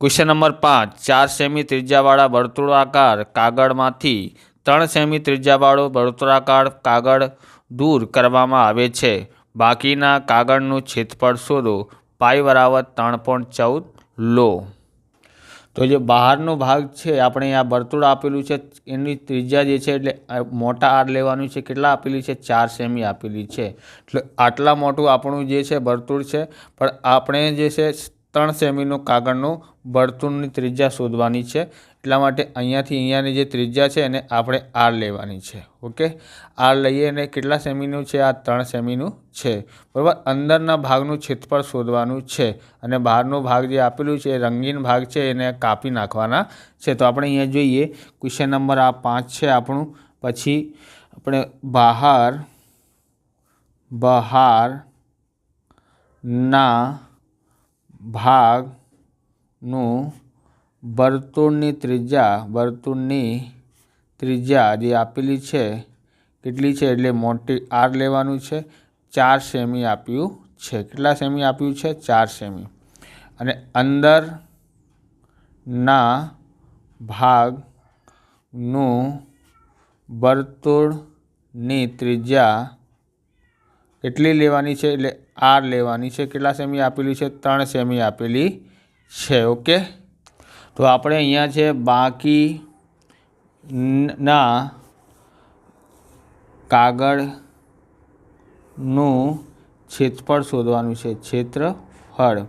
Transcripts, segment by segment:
Question number પાંચ. ચાર semi ત્રિજ્યાવાળા વર્તુળાકાર કાગળમાંથી ત્રણ સેમી ત્રિજ્યાવાળો વર્તુળાકાર કાગળ દૂર કરવામાં આવે છે. બાકીના કાગળનું ક્ષેત્રફળ શોધો. પાઈ બરાબર ત્રણ પોઈન્ટ ચૌદ લો. તો જે બહારનો ભાગ છે, આપણે આ વર્તુળ આપેલું છે, એની ત્રિજ્યા જે છે એટલે મોટા આર લેવાનું છે, કેટલા આપેલી છે? ચાર સેમી આપેલી છે. એટલે આટલા મોટું આપણું જે છે, વર્તુળ છે. પણ આપણે જે છે ત્રણ સેમીનું કાગળનું બળતુણની ત્રિજ્યા શોધવાની છે. એટલા માટે અહીંયાથી અહીંયાની જે ત્રિજ્યા છે એને આપણે આર લેવાની છે. ઓકે? આર લઈએ અને કેટલા સેમીનું છે? આ ત્રણ સેમીનું છે. બરાબર? અંદરના ભાગનું ક્ષેત્રફળ શોધવાનું છે. અને બહારનો ભાગ જે આપેલું છે એ રંગીન ભાગ છે, એને કાપી નાખવાના છે. તો આપણે અહીંયા જોઈએ, ક્વેશ્ચન નંબર આ પાંચ છે આપણું. પછી આપણે બહાર, બહારના ભાગનું વર્તુળની ત્રિજ્યા વર્તુળની ત્રિજ્યા જે આપેલી છે, કેટલી છે? એટલે મોટી આર લેવાનું છે. ચાર સેમી આપ્યું છે. કેટલા સેમી આપ્યું છે? ચાર સેમી. અને અંદરના ભાગનું વર્તુળની ત્રિજ્યા કેટલી લેવાની છે? એટલે આર લેવાની છે. કેટલા સેમી આપેલી છે? ત્રણ સેમી આપેલી છે. ઓકે? તો આપણે અહીંયા છે બાકી ના કાગળનું ક્ષેત્રફળ શોધવાનું છે. ક્ષેત્રફળ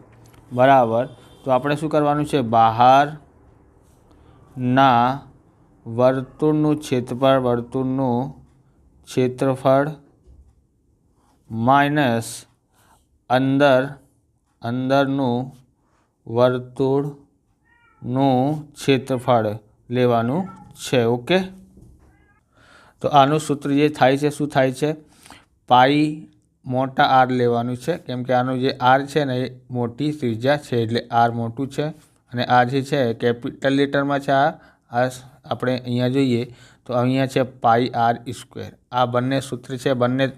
બરાબર. તો આપણે શું કરવાનું છે? બહારના વર્તુળનું ક્ષેત્રફળ વર્તુળનું ક્ષેત્રફળ માઇનસ અંદર, અંદરનું વર્તુળનું ક્ષેત્રફળ લેવાનું છે, ઓકે? તો આનું સૂત્ર જે થાય છે, શું થાય છે? પાઈ મોટા આર લેવાનું છે, કેમ કે આનું જે આર છે ને એ મોટી ત્રિજ્યા છે, એટલે આર મોટું છે. અને આ જે છે, કેપિટલ લેટરમાં છે આ આ આપણે અહીંયા જોઈએ તો અહીંયા છે પાઈ આર સ્ક્વેર. આ બંને સૂત્ર છે, બંને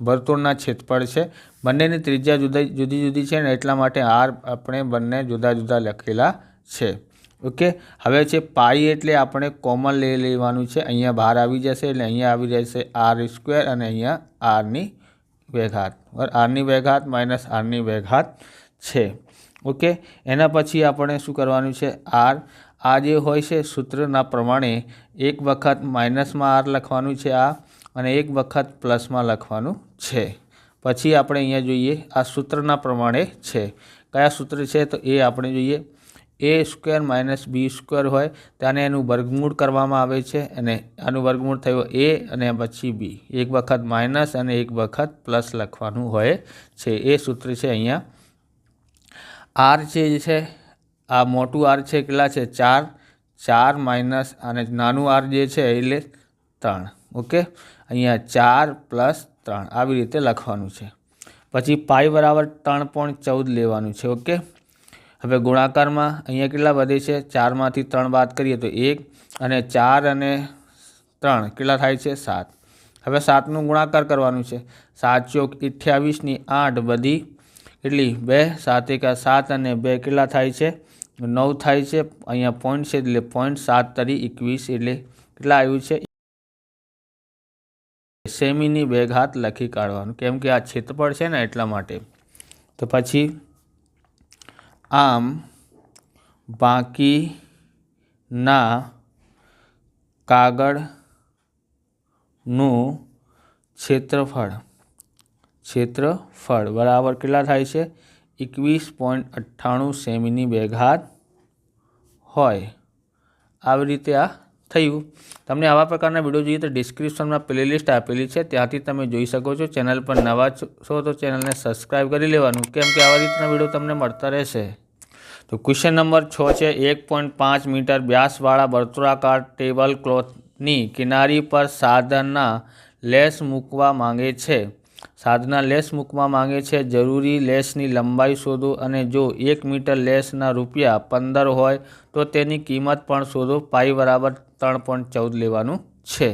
વર્તુળના ક્ષેત્રફળ છે. બંનેની ત્રિજ્યા જુદી જુદી જુદી છે ને એટલા માટે આર આપણે બંને જુદા જુદા લખેલા છે. ઓકે? હવે છે પાઈ એટલે આપણે કોમન લઈ લેવાનું છે. અહીંયા બહાર આવી જશે એટલે અહીંયા આવી જશે આર સ્ક્વેર અને અહીંયા આરની વેઘાત. આરની વેઘાત માઇનસ આરની વેઘાત છે. ઓકે? એના પછી આપણે શું કરવાનું છે? આર. આ જે હોય છે સૂત્રના પ્રમાણે એક વખત માઇનસમાં આર લખવાનું છે આ. અને એક વખત પ્લસમાં લખવાનું છે. પછી આપણે અહીંયા જોઈએ, આ સૂત્રના પ્રમાણે છે. કયા સૂત્ર છે? તો એ આપણે જોઈએ. A square minus B square હોય ત્યારે એનું વર્ગમૂળ કરવામાં આવે છે અને આનું વર્ગમૂળ થયું એ અને પછી બી. એક વખત માઇનસ અને એક વખત પ્લસ લખવાનું હોય છે. એ સૂત્ર છે અહીંયા. આર જે છે, આ મોટું આર છે કેટલા છે? ચાર. ચાર માઇનસ અને નાનું આર જે છે, એટલે ત્રણ. ઓકે? અહીંયા ચાર પ્લસ ત્રણ આવી રીતે લખવાનું છે. પછી પાઈ બરાબર ત્રણ પોઈન્ટ ચૌદ લેવાનું છે, ઓકે? હવે ગુણાકારમાં અહીંયા કેટલા વધે છે? ચારમાંથી ત્રણ બાદ કરીએ તો એક અને ચાર અને ત્રણ કેટલા થાય છે? સાત. હવે સાતનું ગુણાકાર કરવાનું છે. સાત ચોક અઠ્યાવીસની આઠ બધી એટલી બે, સાત એકા સાત અને બે કેટલા થાય છે? નવ થાય છે. અહીંયા પોઈન્ટ છે એટલે પોઈન્ટ સાત તરી એકવીસ એટલે કેટલા આવ્યું છે? સેમીની બે ઘાત લખી કાઢવાનું. કેમ કે આ ક્ષેત્રફળ છે ને એટલા માટે. તો પછી આમ બાકીના કાગળનું ક્ષેત્રફળ ક્ષેત્રફળ બરાબર કેટલા થાય છે? એકવીસ પોઈન્ટ અઠ્ઠાણું સેમીની બેઘાત હોય. આવી રીતે આ થયું. તમને આવા પ્રકારના વીડિયો જોઈએ તો ડિસ્ક્રિપ્શનમાં પ્લેલિસ્ટ આપેલી છે. ત્યાંથી તમે જોઈ શકો છો. ચેનલ પર નવા છો તો ચેનલને સબસ્ક્રાઈબ કરી લેવાનું. કેમ કે આવા રીતના વીડિયો તમને મળતા રહેશે. તો ક્વેશ્ચન નંબર છ છે, એક પોઈન્ટ પાંચ મીટર વ્યાસવાળા વર્તુળાકાર ટેબલ ક્લોથની કિનારી પર સાધનના લેસ મૂકવા માંગે છે. સાધના લેસ મૂકવા માંગે છે. જરૂરી લેસની લંબાઈ શોધો અને જો એક મીટર લેસના રૂપિયા પંદર હોય તો તેની કિંમત પણ શોધો. પાઈ બરાબર ત્રણ પોઈન્ટ ચૌદ લેવાનું છે.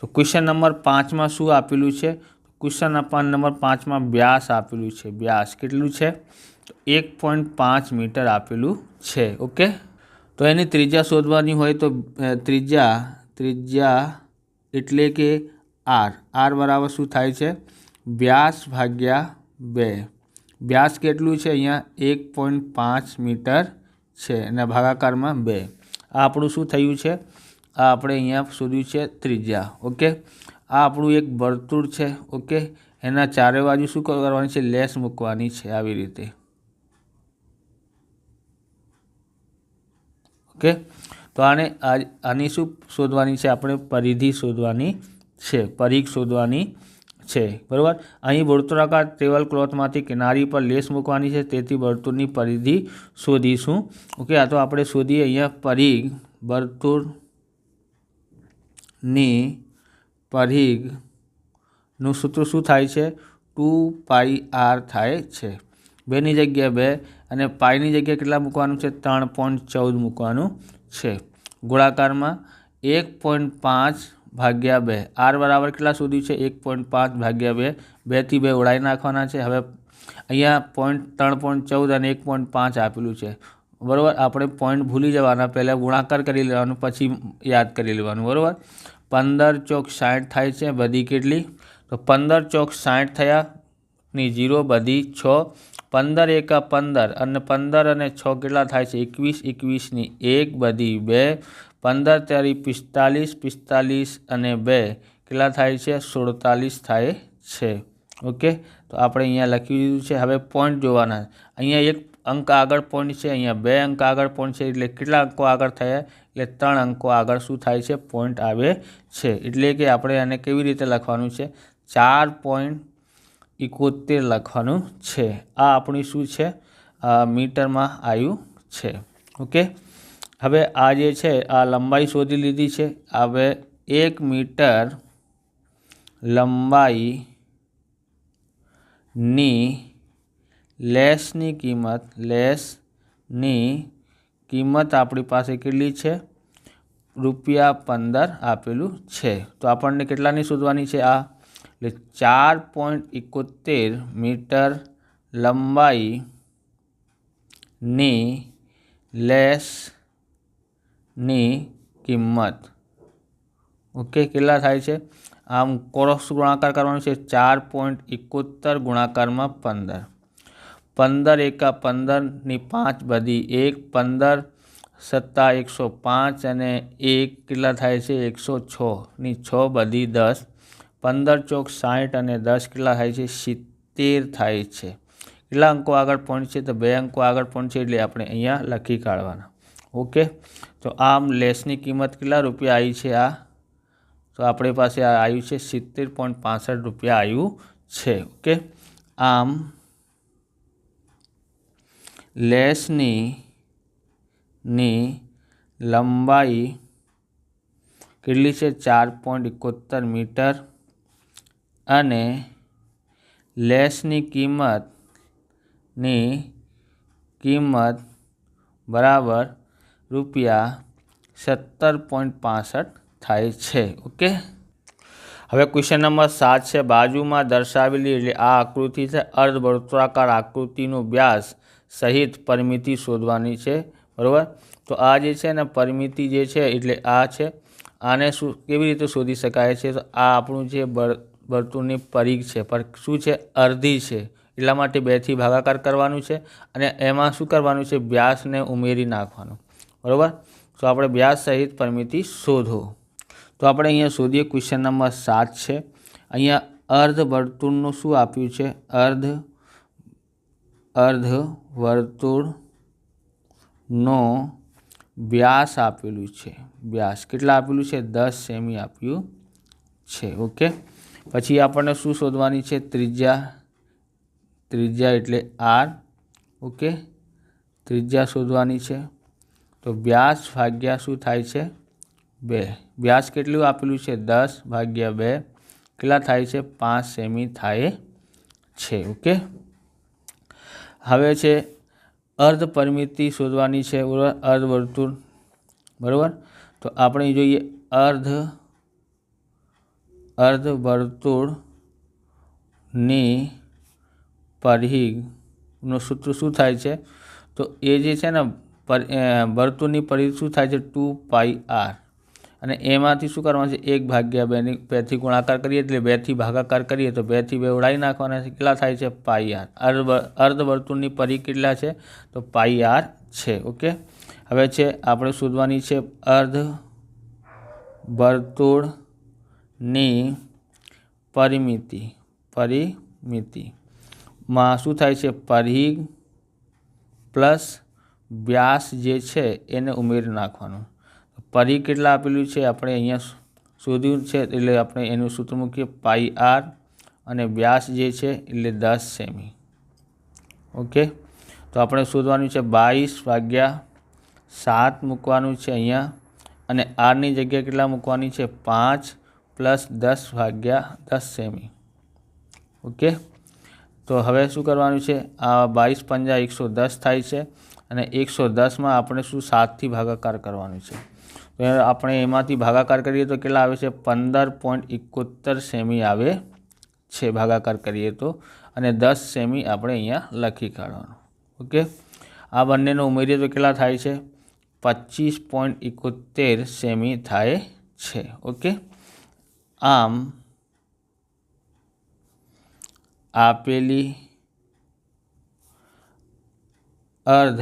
તો ક્વેશ્ચન નંબર પાંચમાં શું આપેલું છે? ક્વેશ્ચન નંબર પાંચમાં વ્યાસ આપેલું છે. વ્યાસ કેટલું છે? તો એક પોઈન્ટ પાંચ મીટર આપેલું છે. ઓકે? તો એની ત્રિજ્યા શોધવાની હોય તો ત્રીજા ત્રિજ્યા એટલે કે આર. આર બરાબર શું થાય છે? વ્યાસ ભાગ્યા બે. વ્યાસ કેટલું છે? અહીંયા એક પોઈન્ટ પાંચ મીટર છે. અને ભાગાકારમાં બે. આ આપણું શું થયું છે? આ આપણે અહીંયા શોધ્યું છે ત્રિજ્યા ઓકે? આ આપણું એક વર્તુળ છે, ઓકે? એના ચારે બાજુ શું કરવાની છે? લેસ મૂકવાની છે આવી રીતે. ઓકે? તો આને આની શું શોધવાની છે? આપણે પરિધિ શોધવાની છે, પરિઘ શોધવાની છે, બરાબર? અહીં વર્તુળાકાર ટેબલ ક્લોથમાંથી કિનારી પર લેસ મૂકવાની છે, તેથી વર્તુળની પરિધિ શોધીશું. ઓકે, આ તો આપણે શોધીએ અહીંયા પરિઘ વર્તુળની પરિઘનું સૂત્ર શું થાય છે? ટુ પાઈ આર થાય છે. બેની જગ્યાએ બે અને પાઈની જગ્યાએ કેટલા મૂકવાનું છે? ત્રણ પોઈન્ટ ચૌદ મૂકવાનું છે. ગોળાકારમાં એક પોઈન્ટ પાંચ ભાગ્યા બે. આર બરાબર કેટલા સુધી છે? એક પોઈન્ટ પાંચ ભાગ્યા બે. બેથી બે ઉડાઈ નાખવાના છે. હવે અહીંયા પોઈન્ટ ત્રણ પોઈન્ટ ચૌદ અને એક પોઈન્ટ પાંચ આપેલું છે. બરાબર? આપણે પોઈન્ટ ભૂલી જવાના. પહેલાં ગુણાકાર કરી લેવાનું, પછી યાદ કરી લેવાનું. બરાબર? પંદર ચોક સાઠ થાય છે બધી કેટલી? તો પંદર ચોક સાઠ થયા ની જીરો બધી છ. પંદર એકા પંદર અને પંદર અને છ કેટલા થાય છે? એકવીસ, એકવીસની એક બધી બે. પંદર તારી પિસ્તાલીસ પિસ્તાલીસ અને બે કેટલા થાય છે? સુડતાલીસ થાય છે. ઓકે? તો આપણે અહીંયા લખી દીધું છે. હવે પોઈન્ટ જોવાના. અહીંયા એક અંક આગળ છે, અહીંયા બે અંક આગળ છે, એટલે કેટલા અંકો આગળ થયા? એટલે ત્રણ અંકો આગળ શું થાય છે? પોઈન્ટ આવે છે. એટલે કે આપણે આને કેવી રીતે લખવાનું છે? ચાર પોઈન્ટ એકોતેર લખવાનું છે. આ આપણી શું છે? મીટરમાં આવ્યું છે. ઓકે? હવે આ જે છે, આ લંબાઈ શોધી લીધી છે. હવે એક મીટર લંબાઈની લેસની કિંમત લેસની કિંમત આપણી પાસે કેટલી છે? રૂપિયા પંદર આપેલું છે. તો આપણને કેટલાની શોધવાની છે આ? એટલે ચાર પોઈન્ટ એકોતેર મીટર લંબાઈની લેસની કિંમત. ઓકે, કેટલા થાય છે? આમ કોરોસ ગુણાકાર કરવાનો છે ચાર પોઈન્ટ એકોતેર ગુણાકારમાં પંદર. પંદર એકા પંદરની પાંચ બધી, એક પંદર, સત્તા એકસો પાંચ અને એક કેટલા થાય છે? એકસો છની છ બધી દસ, પંદર ચોક સાઠ અને દસ કેટલા થાય છે? સિત્તેર થાય છે. કેટલા અંકો આગળ છે તો બે અંકો આગળ પહોંચશે એટલે આપણે અહીંયા લખી કાઢવાના. ઓકે? તો આમ લેસની કિંમત કેટલા રૂપિયા આવી છે આ? તો આપણી પાસે આ આવ્યું છે સિત્તેર પોઈન્ટ પાસઠ રૂપિયા આવ્યું છે. ઓકે? આમ લેસની ની લંબાઈ કેટલી છે? ચાર પોઈન્ટ એકોતેર મીટર. અને લેસની કિંમતની કિંમત બરાબર રૂપિયા સત્તર પોઈન્ટ પાસઠ થાય છે. ઓકે? હવે ક્વેશ્ચન નંબર સાત છે. બાજુમાં દર્શાવેલી એટલે આ આકૃતિ છે. અર્ધવર્તુળાકાર આકૃતિનો વ્યાસ સહિત પરિમિતિ શોધવાની છે, બરાબર? તો આ જે છે ને પરિમિતિ જે છે એટલે આ છે. આને શું, કેવી રીતે શોધી શકાય છે? તો આ આપણું જે વર્તુળની પરિઘ છે, પર શું છે? અર્ધી છે. એટલા માટે બેથી ભાગાકાર કરવાનું છે અને એમાં શું કરવાનું છે? વ્યાસને ઉમેરી નાખવાનું, બરાબર? તો આપણે વ્યાસ સહિત પરિમિતિ શોધો. તો આપણે અહીંયા શોધીએ ક્વેશ્ચન નંબર સાત છે. અહીંયા અર્ધ વર્તુળનું શું આપ્યું છે? અર્ધ અર્ધ વર્તુળનો વ્યાસ આપેલું છે. વ્યાસ કેટલા આપેલું છે? દસ સેમી આપ્યું છે. ઓકે? પછી આપણને શું શોધવાની છે? ત્રિજ્યા. ત્રિજ્યા એટલે આર. ઓકે? ત્રિજ્યા શોધવાની છે. તો વ્યાસ ભાગ્યા શું થાય છે? બે. વ્યાસ કેટલું આપેલું છે? દસ ભાગ્યા બે. કેટલા થાય છે? પાંચ સેમી થાય છે. ઓકે? હવે છે, અર્ધ પરિમિતિ શોધવાની છે અર્ધ વર્તુળ. બરાબર? તો આપણે જોઈએ અર્ધ અર્ધ વર્તુળની પરિઘનું સૂત્ર શું થાય છે? તો એ જે છે ને વર્તુળની પરિઘ શું થાય છે? Two pi R. અને એમાંથી શું કરવાનું છે? એક ભાગ્યા બેની, બેથી ગુણાકાર કરીએ એટલે બેથી ભાગાકાર કરીએ તો બેથી બે ઉડાવી નાખવાના છે. કેટલા થાય છે? Pi R. અર્ધ અર્ધવર્તુળની પરિ કેટલા છે? તો પાઈ આર છે, ઓકે? હવે છે, આપણે શોધવાની છે, અર્ધ વર્તુળની પરિમિતિ પરિમિતિમાં શું થાય છે? પરિઘ પ્લસ વ્યાસ જે છે, એને ઉમેરી નાખવાનું. પરિઘ કેટલા આપેલું છે? આપણે અહીંયા શોધ્યું છે, એટલે આપણે એનું સૂત્ર મૂકીએ. પાઈ આર અને વ્યાસ જે છે, એટલે દસ સેમી. ઓકે? તો આપણે શોધવાનું છે બાવીસ ભાગ્યા સાત મૂકવાનું છે અહીંયા. અને આરની જગ્યા કેટલા મૂકવાની છે? પાંચ પ્લસ દસ ભાગ્યા દસ સેમી. ઓકે? તો હવે શું કરવાનું છે? આ બાવીસ પંજા એકસો દસ થાય છે અને એકસો દસમાં આપણે શું સાતથી ભાગાકાર કરવાનું છે? તો આપણે એમાંથી ભાગાકાર કરીએ તો કેટલા આવે છે? પંદર પોઈન્ટ એકોતેર સેમી આવે છે ભાગાકાર કરીએ તો. અને દસ સેમી આપણે અહીંયા લખી કાઢવાનું. ઓકે? આ બંનેનો ઉમેરીએ તો કેટલા થાય છે? પચીસ પોઈન્ટ એકોતેર સેમી થાય છે. ઓકે? આમ આપેલી અર્ધ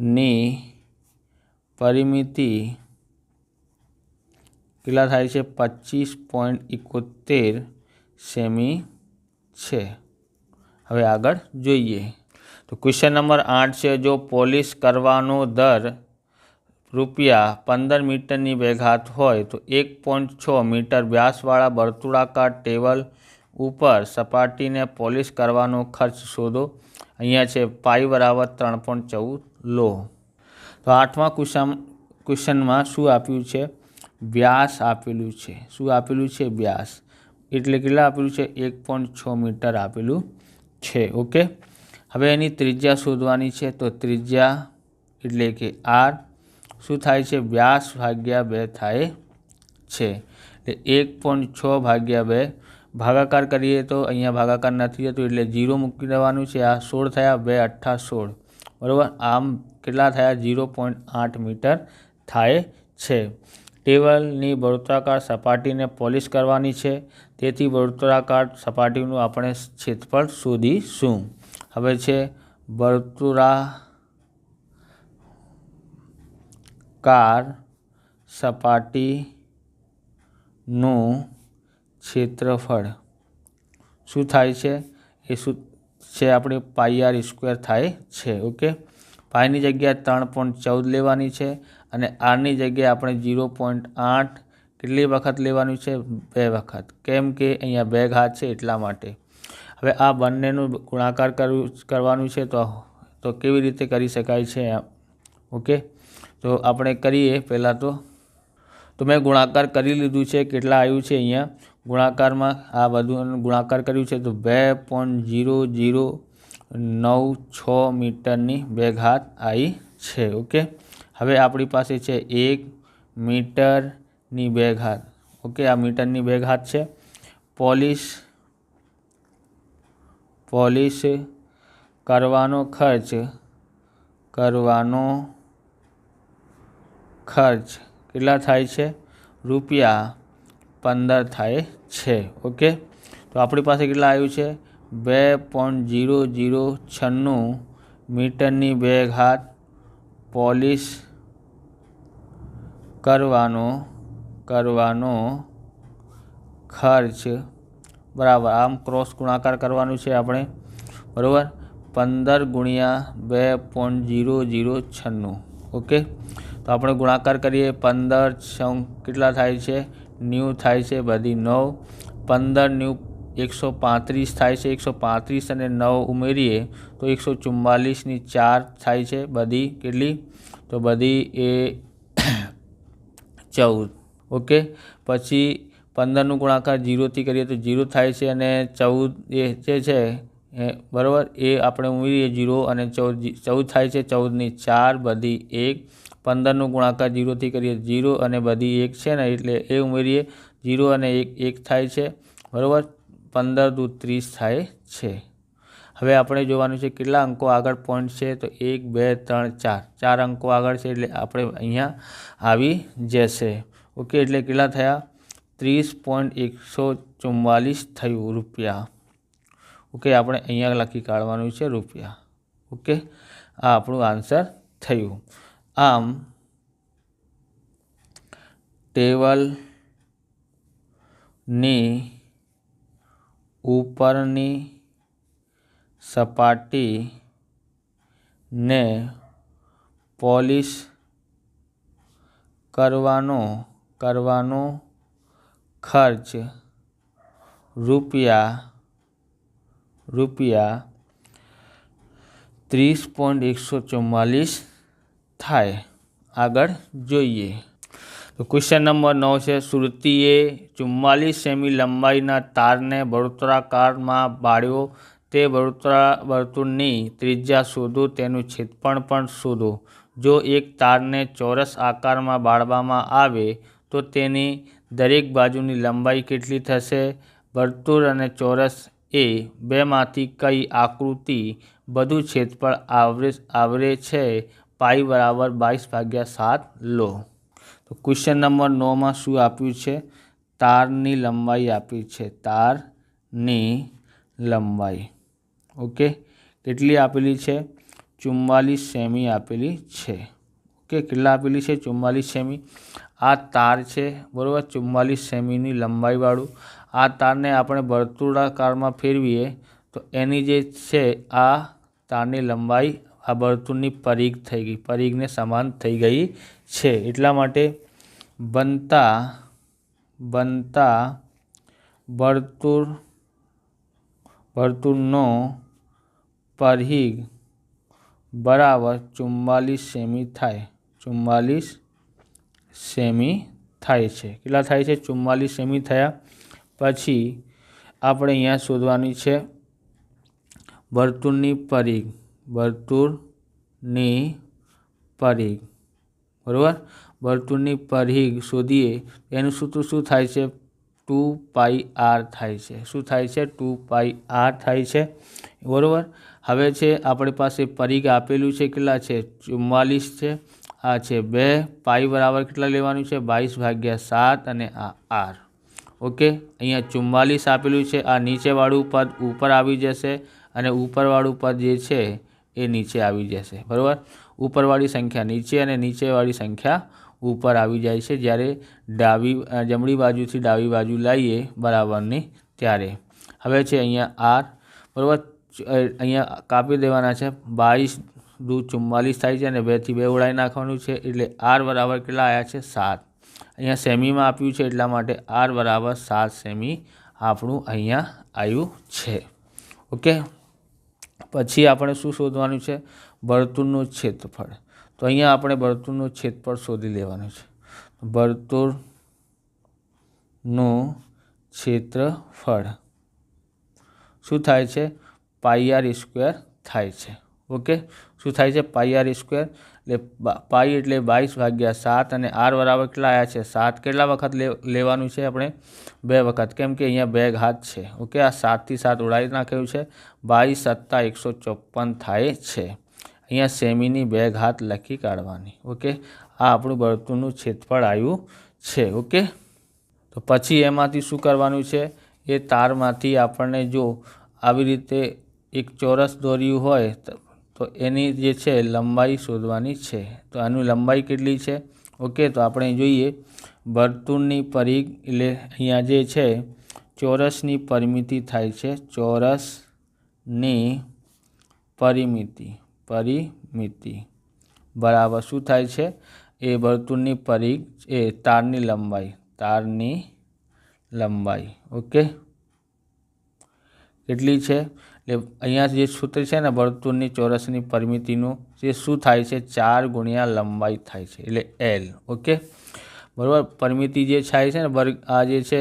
વર્તુળની પરિમિતિ કેટલા થાય છે? પચીસ પોઈન્ટ એકોતેર સેમી છે. હવે આગળ જોઈએ. તો ક્વેશ્ચન નંબર આઠ છે, જો પોલિશ કરવાનો દર રૂપિયા પંદર મીટરની બેઘાત હોય, તો એક પોઈન્ટ છ મીટર વ્યાસવાળા વર્તુળાકાર ટેબલ ઉપર સપાટીને પોલિશ કરવાનો ખર્ચ શોધો. અહીંયા છે, પાઈ બરાબર ત્રણ પોઈન્ટ ચૌદ લો. તો આઠમા ક્વેશ્ચન, ક્વેશ્ચનમાં શું આપ્યું છે? વ્યાસ આપેલું છે. શું આપેલું છે? વ્યાસ. એટલે કેટલા આપેલું છે? એક પોઈન્ટ છ મીટર આપેલું છે. ઓકે? હવે એની ત્રિજ્યા શોધવાની છે. તો ત્રિજ્યા એટલે કે આર. શું થાય છે? વ્યાસ ભાગ્યા બે થાય છે. એટલે એક પોઈન્ટ છ ભાગ્યા બે. ભાગાકાર કરીએ તો અહીંયા ભાગાકાર નથી થતું, એટલે જીરો મૂકી દેવાનું છે. આ સોળ થયા, બે અઠ્ઠા સોળ. બરાબર? આમ કેટલા થયા? ઝીરો પોઈન્ટ આઠ મીટર થાય છે. ટેબલની વર્તુળાકાર સપાટીને પોલિશ કરવાની છે. તેથી વર્તુળાકાર સપાટીનું આપણે ક્ષેત્રફળ શોધીશું. હવે છે વર્તુળાકાર સપાટીનું ક્ષેત્રફળ. શું થાય છે? એ શું છે આપણે પાઈ આર સ્ક્વેર થાય છે ઓકે પાઈની જગ્યાએ ત્રણ પોઈન્ટ ચૌદ લેવાની છે અને આરની જગ્યાએ આપણે જીરો પોઈન્ટ આઠ કેટલી વખત લેવાનું છે? બે વખત. કેમ કે અહીંયા બે ઘાત છે એટલા માટે. હવે આ બંનેનું ગુણાકાર કરવું કરવાનું છે તો તો કેવી રીતે કરી શકાય છે ઓકે તો આપણે કરીએ પહેલાં તો. તો મેં ગુણાકાર કરી લીધું છે, કેટલા આવ્યું છે અહીંયા? ગુણાકારમાં આ બધું ગુણાકાર કર્યું છે, તો બે પોઈન્ટ જીરો જીરો નવ છ મીટરની બે ઘાત આવી છે, ઓકે? હવે આપણી પાસે છે એક મીટરની બે ઘાત ઓકે? આ મીટરની બે ઘાત છે. પોલિશ પોલિશ કરવાનો ખર્ચ કરવાનો ખર્ચ કેટલા થાય છે? રૂપિયા પંદર થાય છે, ઓકે? તો આપણી પાસે કેટલા આવ્યું છે? બે પોઈન્ટ જીરો જીરો છન્નું મીટરની બે ઘાત પોલિશ કરવાનો કરવાનો ખર્ચ. બરાબર, આમ ક્રોસ ગુણાકાર કરવાનું છે આપણે. બરાબર? પંદર ગુણ્યા બે પોઈન્ટ જીરો જીરો છન્નું, ઓકે? તો આપણે ગુણાકાર કરીએ, પંદર છ, કેટલા થાય છે? ન્યૂ થાય છે બધી નવ. પંદર ન્યૂ એકસો પાંત્રીસ થાય છે. એકસો પાંત્રીસ અને નવ ઉમેરીએ તો એકસો ચુમ્માલીસની ચાર થાય છે બધી. કેટલી? તો બધી એ ચૌદ. ઓકે? પછી પંદરનું ગુણાકાર જીરોથી કરીએ તો જીરો થાય છે અને ચૌદ એ જે છે બરાબર? એ આપણે ઉમેરીએ જીરો અને ચૌદ ચૌદ થાય છે. ચૌદની ચાર બધી એક. પંદરનું ગુણાકાર જીરોથી કરીએ જીરો અને બધી એક છે ને, એટલે એ ઉમેરીએ. જીરો અને એક એક થાય છે. બરાબર? પંદર દુ ત્રીસ થાય છે. હવે આપણે જોવાનું છે કેટલા અંકો આગળ પોઈન્ટ છે, તો એક, બે, ત્રણ, ચાર. ચાર અંકો આગળ છે, એટલે આપણે અહીંયા આવી જશે. ઓકે, એટલે કેટલા થયા? ત્રીસ પોઈન્ટ એકસો ચુમ્માલીસ થયું રૂપિયા. ઓકે, આપણે અહીંયા લખી કાઢવાનું છે રૂપિયા. ઓકે? આ આપણું આન્સર થયું. આમ ટેબલની ઉપરની સપાટીને પોલિશ કરવાનો કરવાનો ખર્ચ રૂપિયા રૂપિયા ત્રીસ પોઈન્ટ એકસો ચુમ્માલીસ થાય. આગળ જોઈએ. તો ક્વેશ્ચન નંબર નવ છે, સુરતીએ ચુમ્માલીસ સેમી લંબાઈના તારને વર્તુળાકારમાં બાળ્યો. તે વર્તુળા વર્તુળની ત્રિજ્યા શોધો, તેનું છેદપણ પણ શોધો. જો એક તારને ચોરસ આકારમાં બાળવામાં આવે, તો તેની દરેક બાજુની લંબાઈ કેટલી થશે? વર્તુળ અને ચોરસ એ બેમાંથી કઈ આકૃતિ બધું ક્ષેત્રફળ આવરે આવરે છે? પાઈ બરાબર બાવીસ ભાગ્યા સાત લો. તો ક્વેશ્ચન નંબર નોમાં શું આપ્યું છે? તારની લંબાઈ આપી છે. તારની લંબાઈ. ઓકે? કેટલી આપેલી છે? ચુમ્માલીસ સેમી આપેલી છે. ઓકે? કેટલા આપેલી છે? ચુમ્માલીસ સેમી. આ તાર છે, બરાબર? ચુમ્માલીસ સેમીની લંબાઈવાળું. આ તારને આપણે વર્તુળાકારમાં ફેરવીએ તો એની જે છે, આ તારની લંબાઈ આ વર્તુળની પરિઘ થઈ ગઈ. પરિઘને સમાન થઈ ગઈ છે. એટલા માટે બનતા બનતા વર્તુળ વર્તુળનો પરિઘ બરાબર ચુમ્માલીસ સેમી થાય. ચુમ્માલીસ સેમી થાય છે. કેટલા થાય છે? ચુમ્માલીસ સેમી થયા. પછી આપણે અહીંયા શોધવાની છે વર્તુળની પરિઘ. વર્તુળની પરિઘ. બરાબર? વર્તુળની પરિઘ શોધીએ, એનું સૂત્ર શું થાય છે? ટુ પાઈ આર થાય છે. શું થાય છે? ટુ પાઈ આર થાય છે. બરાબર? હવે છે, આપણી પાસે પરિઘ આપેલું છે કેટલા છે? ચુમ્માલીસ છે. આ છે બે. પાઈ બરાબર કેટલા લેવાનું છે? બાવીસ ભાગ્યા સાત અને આ આર. ઓકે? અહીંયા ચુમ્માલીસ આપેલું છે. આ નીચેવાળું પદ ઉપર આવી જશે અને ઉપરવાળું પદ જે છે એ નીચે આવી જશે, બરાબર? ઉપરવાળી સંખ્યા નીચે અને નીચેવાળી સંખ્યા ઉપર આવી જાય છે. જ્યારે ડાબી જમણી બાજુથી ડાબી બાજુ લાવીએ બરાબરની ત્યારે. હવે છે અહીંયા આર, બરાબર? અહીંયા કાપી દેવાના છે. બાવીસ દુ ચુમ્માલીસ થાય છે અને બેથી બે ઉડાવી નાખવાનું છે. એટલે આર બરાબર કેટલા આવ્યા છે? સાત. અહીંયા સેમીમાં આપ્યું છે એટલા માટે આર બરાબર સાત સેમી આપણું અહીંયા આવ્યું છે. ઓકે? પછી આપણે શું શોધવાનું છે? વર્તુળનું ક્ષેત્રફળ તો અહીંયા આપણે વર્તુળનું ક્ષેત્રફળ શોધી લેવાનું છે. વર્તુળનું ક્ષેત્રફળ શું થાય છે? પાઈ સ્ક્વેર થાય છે. ઓકે? શું થાય છે? પાઈ સ્ક્વેર એટલે પાઈ એટલે બાવીસ ભાગ્યા સાત અને આર બરાબર કેટલા આવ્યા છે? સાત કેટલા વખત લેવાનું છે આપણે? બે વખત. કેમ કે અહીંયા બે ઘાત છે. ઓકે, આ સાતથી સાત ઉડાવી નાખ્યું છે. બાવીસ સત્તા એકસો ચોપન થાય છે. અહીંયા સેમીની બે ઘાત લખી કાઢવાની. ઓકે, આ આપણું બળતુનું છેદફળ આવ્યું છે. ઓકે, તો પછી એમાંથી શું કરવાનું છે? એ તારમાંથી આપણને જો આવી રીતે એક ચોરસ દોર્યું હોય તો એની જે છે લંબાઈ શોધવાની છે. તો આની લંબાઈ કેટલી છે? ઓકે તો આપણે જોઈએ. વર્તુળની પરિઘ એટલે અહીંયા જે છે, ચોરસની પરિમિતિ થાય છે. ચોરસની પરિમિતિ પરિમિતિ. બરાબર શું થાય છે? એ વર્તુળની પરિઘ, એ તારની લંબાઈ તારની લંબાઈ. ઓકે કેટલી છે? એટલે અહીંયા જે સૂત્ર છે ને, વર્તુળની ચોરસની પરિમિતિનું જે શું થાય છે? ચાર ગુણ્યા લંબાઈ થાય છે, એટલે એલ ઓકે? બરાબર? પરિમિતિ જે થાય છે ને, વર્ગ, આ જે છે,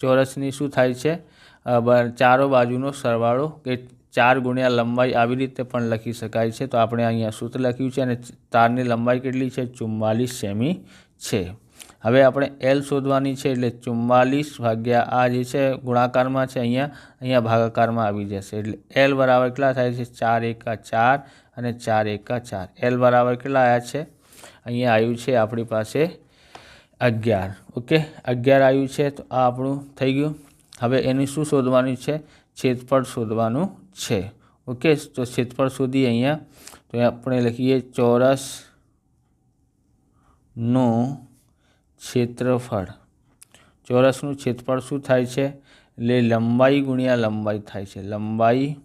ચોરસની શું થાય છે? ચારો બાજુનો સરવાળો કે ચાર ગુણ્યા લંબાઈ આવી રીતે પણ લખી શકાય છે. તો આપણે અહીંયા સૂત્ર લખ્યું છે અને તારની લંબાઈ કેટલી છે? ચુમ્માલીસ સેમી છે. હવે આપણે એલ શોધવાની છે એટલે ચુમ્માલીસ ભાગ્યા આ જે છે ગુણાકારમાં છે અહીંયા અહીંયા ભાગાકારમાં આવી જશે. એટલે એલ બરાબર કેટલા થાય છે? ચાર એકા ચાર અને ચાર એકા ચાર. એલ બરાબર કેટલા આવ્યા છે? અહીંયા આવ્યું છે આપણી પાસે અગિયાર. ઓકે? અગિયાર આવ્યું છે તો આ આપણું થઈ ગયું. હવે એનું શું શોધવાનું છે? છેદફળ શોધવાનું છે. ઓકે? તો છેદફળ શોધી અહીંયા. તો આપણે લખીએ ચોરસનું ક્ષેત્રફળ. ચોરસનું ક્ષેત્રફળ શું થાય છે? એટલે લંબાઈ ગુણ્યા લંબાઈ થાય છે. લંબાઈ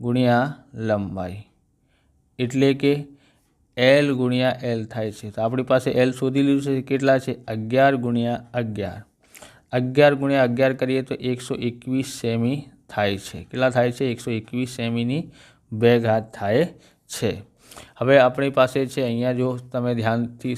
ગુણ્યા લંબાઈ. એટલે કે એલ ગુણ્યા એલ થાય છે. તો આપણી પાસે એલ શોધી લીધું છે. કેટલા છે? અગિયાર ગુણ્યા અગિયાર. અગિયાર ગુણ્યા અગિયાર કરીએ તો એકસો એકવીસ સેમી થાય છે. કેટલા થાય છે? એકસો એકવીસ સેમીની બે ઘાત થાય છે. હવે આપણી પાસે છે, અહીંયા જો તમે ધ્યાનથી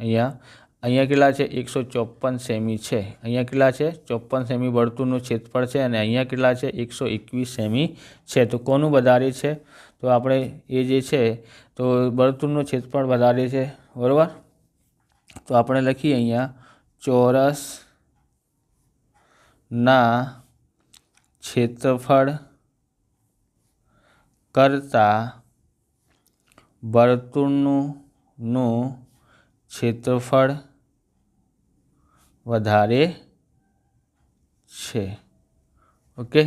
અહીંયા અહીંયા કેટલા છે? એકસો ચોપન સેમી છે. અહીંયા કેટલા છે? ચોપન સેમી વર્તુળનું ક્ષેત્રફળ છે અને અહીંયા કેટલા છે? એકસો એકવીસ સેમી છે. તો કોનું વધારે છે? તો આપણે એ જે છે, તો વર્તુળનું ક્ષેત્રફળ વધારે છે. બરાબર? તો આપણે લખીએ અહીંયા, ચોરસના ક્ષેત્રફળ કરતાં વર્તુળનું ક્ષેત્રફળ વધારે છે. ઓકે?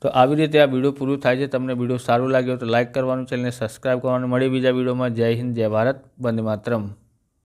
તો આવી રીતે આ વીડિયો પૂરું થાય છે. તમને વીડિયો સારું લાગ્યો તો લાઇક કરવાનું, ચેનલને સબસ્ક્રાઈબ કરવાનું. મળી બીજા વિડીયોમાં. જય હિન્દ, જય ભારત. વંદે માતરમ.